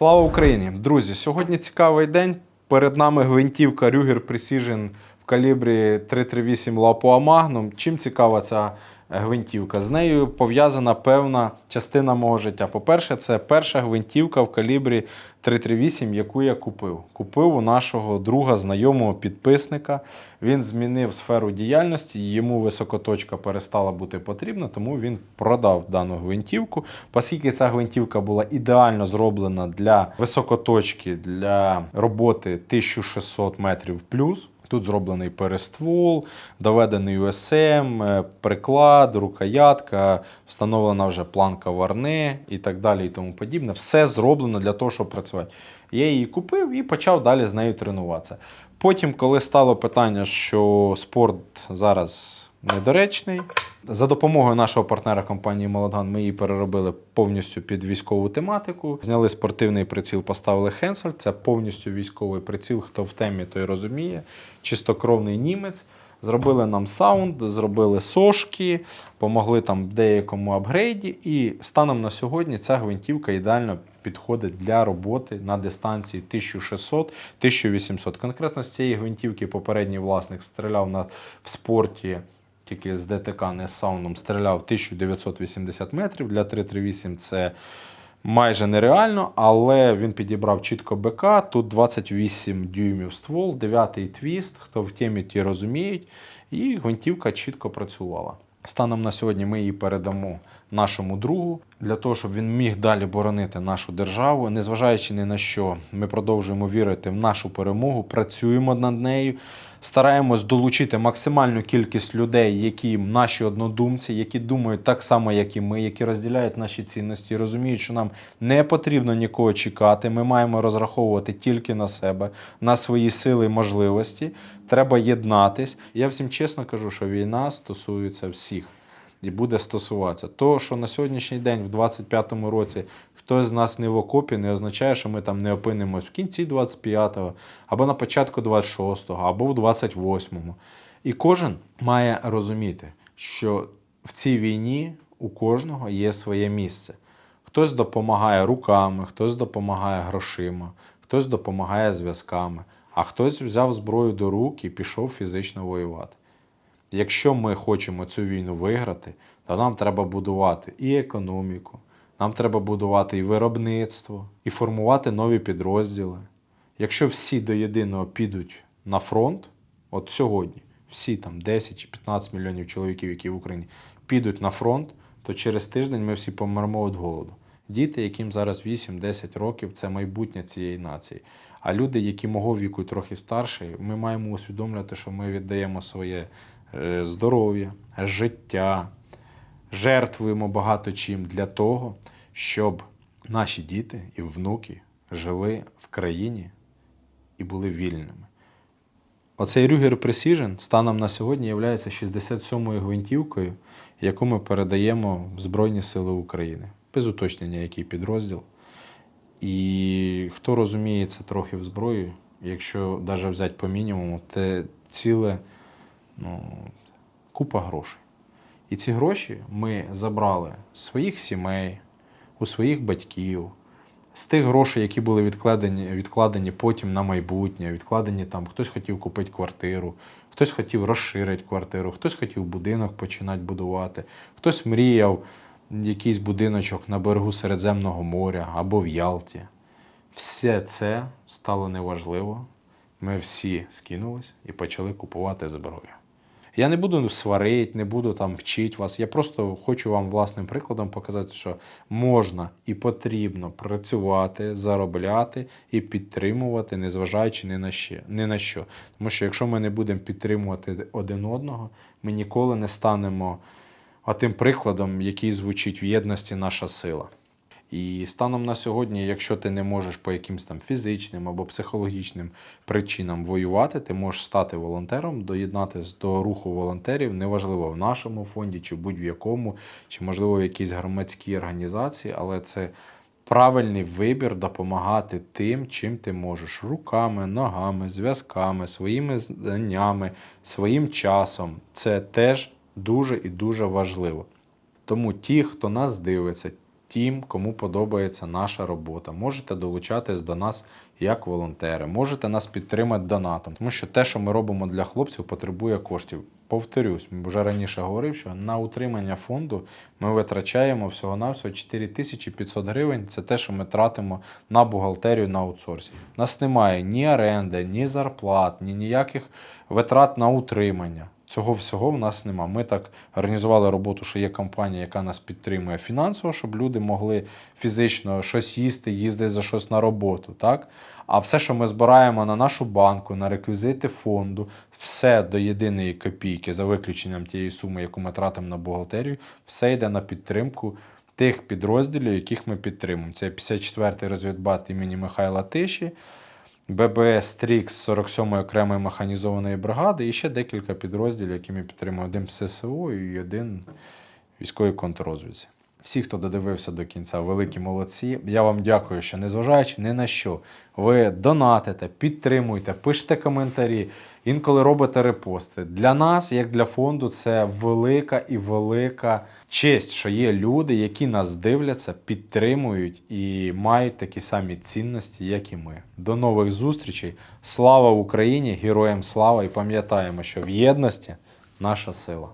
Слава Україні! Друзі, сьогодні цікавий день. Перед нами гвинтівка Ruger Precision в калібрі 338 Lapua Magnum. Чим цікава ця гвинтівка? З нею пов'язана певна частина мого життя. По-перше, це перша гвинтівка в калібрі 338, яку я купив. Купив у нашого друга, знайомого підписника. Він змінив сферу діяльності, йому високоточка перестала бути потрібна, тому він продав дану гвинтівку. Оскільки ця гвинтівка була ідеально зроблена для високоточки, для роботи 1600 метрів плюс. Тут зроблений перествол, доведений USM, е, приклад, рукоятка, встановлена вже планка варне і так далі, і тому подібне. Все зроблено для того, щоб працювати. Я її купив і почав далі з нею тренуватися. Потім, коли стало питання, що спорт зараз недоречний, за допомогою нашого партнера компанії Молодган ми її переробили повністю під військову тематику. Зняли спортивний приціл, поставили Хенсель. Це повністю військовий приціл. Хто в темі, той розуміє. Чистокровний німець. Зробили нам саунд, зробили сошки, помогли там деякому апгрейді. І станом на сьогодні ця гвинтівка ідеально підходить для роботи на дистанції 1600-1800. Конкретно з цієї гвинтівки попередній власник стріляв на, в спорті тільки з ДТК, не з саундом, стріляв 1980 метрів. Для 338 це майже нереально, але він підібрав чітко БК. Тут 28 дюймів ствол, 9-й твіст. Хто в темі, ті розуміють. І гвинтівка чітко працювала. Станом на сьогодні ми її передамо нашому другу для того, щоб він міг далі боронити нашу державу. Незважаючи ні на що, ми продовжуємо вірити в нашу перемогу, працюємо над нею. Стараємось долучити максимальну кількість людей, які наші однодумці, які думають так само, як і ми, які розділяють наші цінності, розуміють, що нам не потрібно нікого чекати. Ми маємо розраховувати тільки на себе, на свої сили і можливості. Треба єднатись. Я всім чесно кажу, що війна стосується всіх і буде стосуватися. То, що на сьогоднішній день, в 25-му році, хтось з нас не в окопі, не означає, що ми там не опинимось в кінці 25-го, або на початку 26-го, або в 28-му. І кожен має розуміти, що в цій війні у кожного є своє місце. Хтось допомагає руками, хтось допомагає грошима, хтось допомагає зв'язками, а хтось взяв зброю до рук і пішов фізично воювати. Якщо ми хочемо цю війну виграти, то нам треба будувати і економіку, нам треба будувати і виробництво, і формувати нові підрозділи. Якщо всі до єдиного підуть на фронт, от сьогодні, всі там 10 чи 15 мільйонів чоловіків, які в Україні підуть на фронт, то через тиждень ми всі помремо від голоду. Діти, яким зараз 8-10 років, це майбутнє цієї нації. А люди, які мого віку трохи старші, ми маємо усвідомлювати, що ми віддаємо своє здоров'я, життя, жертвуємо багато чим для того, щоб наші діти і внуки жили в країні і були вільними. Оцей Ruger Precision станом на сьогодні є 67-ю гвинтівкою, яку ми передаємо в Збройні Сили України. Без уточнення, який підрозділ. І хто розуміється трохи в зброї, якщо навіть взяти по мінімуму, це ціле ну, купа грошей. І ці гроші ми забрали з своїх сімей, у своїх батьків, з тих грошей, які були відкладені, відкладені потім на майбутнє, відкладені там, хтось хотів купити квартиру, хтось хотів розширити квартиру, хтось хотів будинок починати будувати, хтось мріяв якийсь будиночок на берегу Середземного моря або в Ялті. Все це стало неважливо. Ми всі скинулись і почали купувати зброю. Я не буду сварити, не буду там вчити вас. Я просто хочу вам власним прикладом показати, що можна і потрібно працювати, заробляти і підтримувати, незважаючи ні на що. Ні на що. Тому що якщо ми не будемо підтримувати один одного, ми ніколи не станемо тим прикладом, який звучить в єдності наша сила. І станом на сьогодні, якщо ти не можеш по якимось там фізичним або психологічним причинам воювати, ти можеш стати волонтером, доєднатися до руху волонтерів, неважливо в нашому фонді, чи будь-в якому, чи можливо в якійсь громадській організації, але це правильний вибір допомагати тим, чим ти можеш руками, ногами, зв'язками, своїми знаннями, своїм часом. Це теж дуже і дуже важливо. Тому ті, хто нас дивиться, тим, кому подобається наша робота. Можете долучатись до нас як волонтери, можете нас підтримати донатом, тому що те, що ми робимо для хлопців, потребує коштів. Повторюсь, вже раніше говорив, що на утримання фонду ми витрачаємо всього-навсього 4500 гривень. Це те, що ми тратимо на бухгалтерію на аутсорсі. У нас немає ні оренди, ні зарплат, ні ніяких витрат на утримання. Цього всього в нас нема. Ми так організували роботу, що є компанія, яка нас підтримує фінансово, щоб люди могли фізично щось їсти, їздити за щось на роботу. Так? А все, що ми збираємо на нашу банку, на реквізити фонду, все до єдиної копійки, за виключенням тієї суми, яку ми тратимо на бухгалтерію, все йде на підтримку тих підрозділів, яких ми підтримуємо. Це 54-й розвідбат імені Михайла Тиші. ББС Трікс 47-ї окремої механізованої бригади і ще декілька підрозділів, які ми підтримуємо. Один ПССУ і один військовий контррозвідці. Всі, хто додивився до кінця, великі молодці. Я вам дякую, що незважаючи ні на що, ви донатите, підтримуєте, пишете коментарі, інколи робите репости. Для нас, як для фонду, це велика і велика честь, що є люди, які нас дивляться, підтримують і мають такі самі цінності, як і ми. До нових зустрічей. Слава Україні! Героям слава! І пам'ятаємо, що в єдності наша сила.